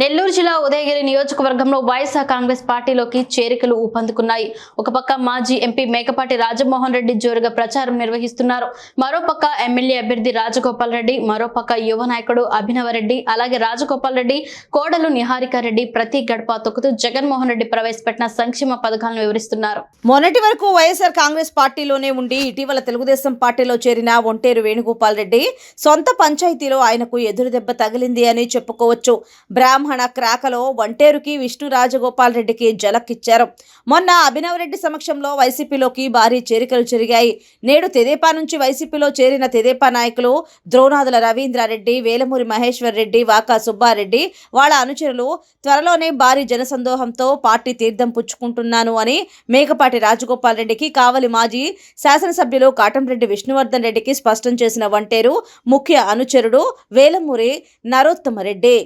నెల్లూరు జిల్లా ఉదయగిరి నియోజకవర్గంలో వైఎస్ఆర్ కాంగ్రెస్ పార్టీలోకి చేరికలు ఊపందుకున్నాయి. ఒక పక్క మాజీ ఎంపీ మేకపాటి రాజమోహన్ రెడ్డి జోరుగా ప్రచారం నిర్వహిస్తున్నారు. మరోపక్క ఎమ్మెల్యే అభ్యర్థి రాజగోపాల్ రెడ్డి మరోపక్క యువ నాయకుడు అభినవ రెడ్డి అలాగే రాజగోపాల్ రెడ్డి కోడలు నిహారిక రెడ్డి ప్రతి గడప తొక్కుతూ జగన్మోహన్ రెడ్డి ప్రవేశపెట్టిన సంక్షేమ పథకాలను వివరిస్తున్నారు. మొన్నటి వరకు వైఎస్ఆర్ కాంగ్రెస్ పార్టీలోనే ఉండి ఇటీవల తెలుగుదేశం పార్టీలో చేరిన ఒంటేరు వేణుగోపాల్ రెడ్డి సొంత పంచాయతీలో ఆయనకు ఎదురుదెబ్బ తగిలింది అని చెప్పుకోవచ్చు. బ్రాహ్మణ క్రాకలో వంటేరుకి విష్ణు రాజగోపాల్ రెడ్డికి జలక్కిచ్చారు. మొన్న అభినవరెడ్డి సమక్షంలో వైసీపీలోకి భారీ చేరికలు జరిగాయి. నేడు తెదేపా నుంచి వైసీపీలో చేరిన తెదేపా నాయకులు ద్రోణాదుల రవీంద్రారెడ్డి వేలమూరి మహేశ్వర్ రెడ్డి వాకా సుబ్బారెడ్డి వాళ్ళ అనుచరులు త్వరలోనే భారీ జనసందోహంతో పార్టీ తీర్థం పుచ్చుకుంటున్నాను అని మేకపాటి రాజగోపాల్ రెడ్డికి కావలి మాజీ శాసనసభ్యులు కాటంరెడ్డి విష్ణువర్ధన్ రెడ్డికి స్పష్టం చేసిన వంటేరు ముఖ్య అనుచరుడు వేలమూరి నరోత్తమరెడ్డి